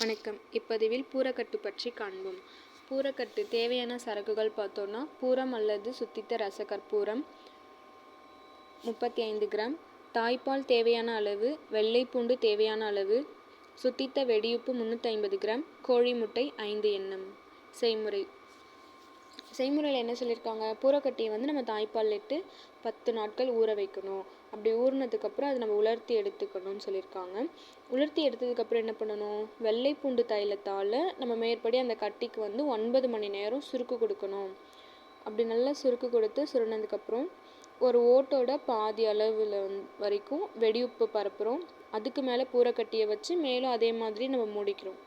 வணக்கம். இப்பதிவில் பூரக்கட்டு பற்றி காண்போம். பூரக்கட்டு தேவையான சரக்குகள் பார்த்தோன்னா பூரம் அல்லது சுத்தித்த ரசகற்பூரம் முப்பத்தி ஐந்து கிராம். தாய்ப்பால் தேவையான அளவு வெள்ளை பூண்டு தேவையான அளவு சுத்தித்த வெடியுப்பு முந்நூற்றி ஐம்பது கிராம் கோழி முட்டை ஐந்து எண்ணம். செய்முறை. செய்முறையில் என்ன சொல்லியிருக்காங்க பூரக்கட்டியை வந்து நம்ம தாய்ப்பால் இட்டு பத்து நாட்கள் ஊற வைக்கணும். அப்படி ஊறினதுக்கப்புறம் அதை நம்ம உலர்த்தி எடுத்துக்கணும்னு சொல்லியிருக்காங்க உலர்த்தி எடுத்ததுக்கப்புறம் என்ன பண்ணணும்? வெள்ளை பூண்டு தைலத்தால் நம்ம மேற்படி அந்த கட்டிக்கு வந்து ஒன்பது மணி நேரம் சுருக்கு கொடுக்கணும். அப்படி நல்லா சுருக்கு கொடுத்து சுருனதுக்கப்புறம் ஒரு ஓட்டோட பாதி அளவில் வரைக்கும் வெடியுப்பு பரப்புகிறோம் அதுக்கு மேலே பூரக்கட்டியை வச்சு மேலும் அதே மாதிரி நம்ம மூடிக்கிறோம்.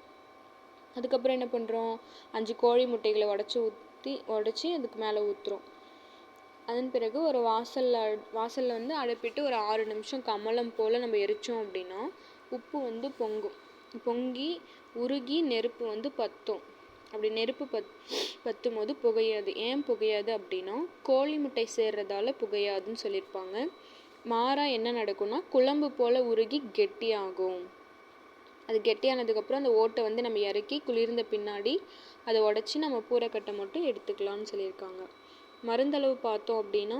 அதுக்கப்புறம் என்ன பண்ணுறோம் அஞ்சு கோழி முட்டைகளை உடச்சி ஊற்றி உடச்சி அதுக்கு மேலே ஊற்றுறோம் அதன் பிறகு ஒரு வாசலில் வாசலில் வந்து அடைப்பிட்டு ஒரு ஆறு நிமிஷம் கமலம் போல் நம்ம எரித்தோம் அப்படின்னா உப்பு வந்து பொங்கும். பொங்கி உருகி நெருப்பு வந்து பற்றும் அப்படி நெருப்பு பத் பற்றும் போது புகையாது. ஏன் புகையாது அப்படின்னா கோழி முட்டை சேர்றதால புகையாதுன்னு சொல்லியிருப்பாங்க. மாறாக என்ன நடக்கும்னா குழம்பு போல் உருகி கெட்டியாகும். அது கெட்டியானதுக்கப்புறம் அந்த ஓட்டை வந்து நம்ம இறக்கி குளிர்ந்த பின்னாடி அதை உடச்சி நம்ம பூரைக்கட்டை மட்டும் எடுத்துக்கலாம்னு சொல்லியிருக்காங்க. மருந்தளவு பார்த்தோம் அப்படின்னா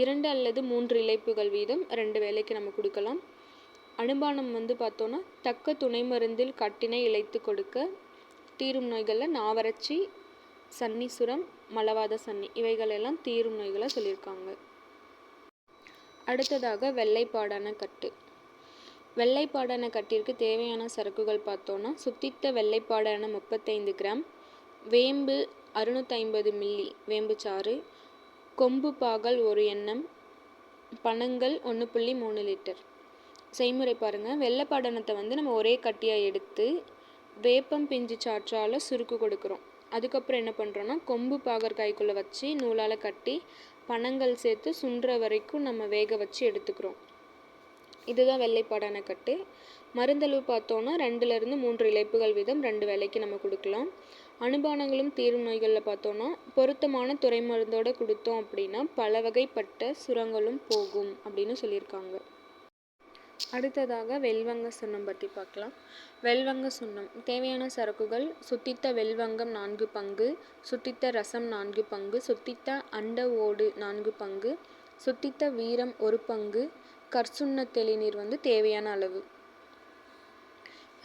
இரண்டு அல்லது மூன்று இலைப்புகள் வீதம் ரெண்டு வேலைக்கு நம்ம கொடுக்கலாம். அனுபானம் வந்து பார்த்தோன்னா தக்க துணை மருந்தில் கட்டினை இழைத்து கொடுக்க தீரும் நோய்களில் நாவறட்சி சன்னிசுரம் மலவாத சன்னி இவைகளெல்லாம் தீரும் நோய்களை சொல்லியிருக்காங்க. அடுத்ததாக வெள்ளைப்பாடான கட்டு. வெள்ளைப்பாடான கட்டிற்கு தேவையான சரக்குகள் பார்த்தோன்னா சுத்தித்த வெள்ளைப்பாடான முப்பத்தைந்து கிராம் வேம்பு அறுநூற்றி மில்லி வேம்பு சாறு கொம்பு பாகல் ஒரு எண்ணம் பனங்கள் ஒன்று புள்ளி மூணு லிட்டர். செய்முறை பாருங்கள் வெள்ளைப்பாடனத்தை வந்து நம்ம ஒரே கட்டியாக எடுத்து வேப்பம் பிஞ்சு சாற்றால் சுருக்கு கொடுக்குறோம். அதுக்கப்புறம் என்ன பண்ணுறோன்னா கொம்பு பாகற்காய்க்குள்ளே வச்சு நூலால் கட்டி பனங்கள் சேர்த்து சுன்ற வரைக்கும் நம்ம வேக வச்சு எடுத்துக்கிறோம். இதுதான் வெள்ளைப்பாடான கட்டு. மருந்தளவு பார்த்தோன்னா ரெண்டுலேருந்து மூன்று இழைப்புகள் வீதம் ரெண்டு வேலைக்கு நம்ம கொடுக்கலாம். அனுபானங்களும் தீர்வு நோய்களில் பார்த்தோன்னா பொருத்தமான துறை மருந்தோடு கொடுத்தோம் அப்படின்னா பல வகைப்பட்ட சுரங்களும் போகும் அப்படின்னு சொல்லியிருக்காங்க. அடுத்ததாக வெல்வங்க சுண்ணம் பற்றி பார்க்கலாம். வெல்வங்க சுண்ணம். தேவையான சரக்குகள் சுத்தித்த வெல்வங்கம் நான்கு பங்கு சுத்தித்த ரசம் நான்கு பங்கு சுத்தித்த அண்ட ஓடு நான்கு பங்கு சுத்தித்த வீரம் ஒரு பங்கு கற்சுண்ண தெளிநீர் வந்து தேவையான அளவு.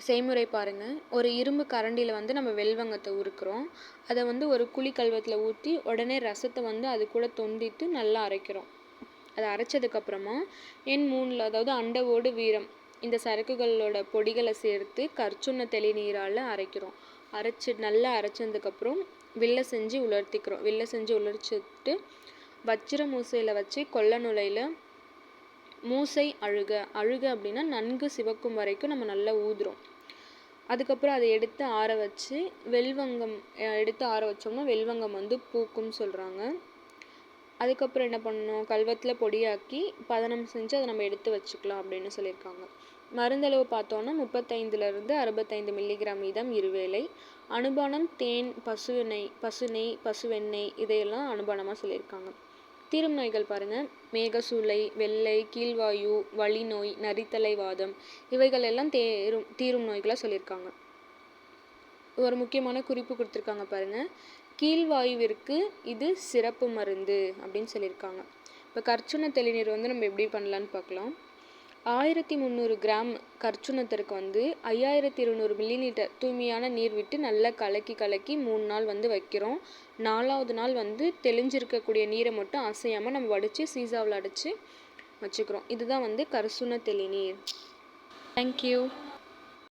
செய்முறை பாருங்கள் ஒரு இரும்பு கரண்டியில் வந்து நம்ம வெல்வங்கத்தை உருக்குறோம். அதை வந்து ஒரு குழி கல்வத்தில் ஊற்றி உடனே ரசத்தை வந்து அது கூட தொண்டித்து நல்லா அரைக்கிறோம். அதை அரைச்சதுக்கப்புறமா எண் மூணில் அதாவது அண்டவோடு வீரம் இந்த சரக்குகளோட பொடிகளை சேர்த்து கற்சுண்ண தெளிநீரால் அரைக்கிறோம். அரைச்சி நல்லா அரைச்சதுக்கப்புறம் வில்ல செஞ்சு உலர்த்திக்கிறோம். வில்ல செஞ்சு உலர்ச்சிட்டு வச்சிர மூசையில் வச்சு கொல்ல நுழையில் மூசை அழுக அழுக அப்படின்னா நன்கு சிவக்கும் வரைக்கும் நம்ம நல்லா ஊதுறோம். அதுக்கப்புறம் அதை எடுத்து ஆற வச்சு வெல்வங்கம் எடுத்து ஆற வச்சோம்னா வெல்வங்கம் வந்து பூக்கும்னு சொல்கிறாங்க அதுக்கப்புறம் என்ன பண்ணணும்? கல்வத்தில் பொடியாக்கி பதனம் செஞ்சு அதை நம்ம எடுத்து வச்சுக்கலாம் அப்படின்னு சொல்லியிருக்காங்க. மருந்தளவு பார்த்தோன்னா முப்பத்தைந்துலேருந்து அறுபத்தைந்து மில்லிகிராம் வீதம் இருவேளை. அனுபானம் தேன் பசு பசுநெய் பசு நெய் பசு வெண்ணெய் இதையெல்லாம் அனுபானமாக சொல்லியிருக்காங்க. தீரும் நோய்கள் பாருங்கள் மேகசூளை வெள்ளை கீழ்வாயு வலிநோய் நரித்தலை வாதம் இவைகள் எல்லாம் தேரும் தீரும் நோய்களாக சொல்லியிருக்காங்க. ஒரு முக்கியமான குறிப்பு கொடுத்துருக்காங்க பாருங்கள் கீழ்வாயுவிற்கு இது சிறப்பு மருந்து அப்படின்னு சொல்லியிருக்காங்க. இப்போ கர்ச்சுன தெளிநீர் வந்து நம்ம எப்படி பண்ணலான்னு பார்க்கலாம். ஆயிரத்தி முந்நூறு கிராம் கற்சுணத்திற்கு வந்து ஐயாயிரத்தி இருநூறு மில்லி லிட்டர் தூய்மையான நீர் விட்டு நல்லா கலக்கி கலக்கி மூணு நாள் வந்து வைக்கிறோம். நாலாவது நாள் வந்து தெளிஞ்சிருக்கக்கூடிய நீரை மட்டும் அசையாமல் நம்ம வடித்து சீசாவில் அடைச்சி வச்சுக்கிறோம். இதுதான் வந்து கரிசுன தெளிநீர் தேங்க்யூ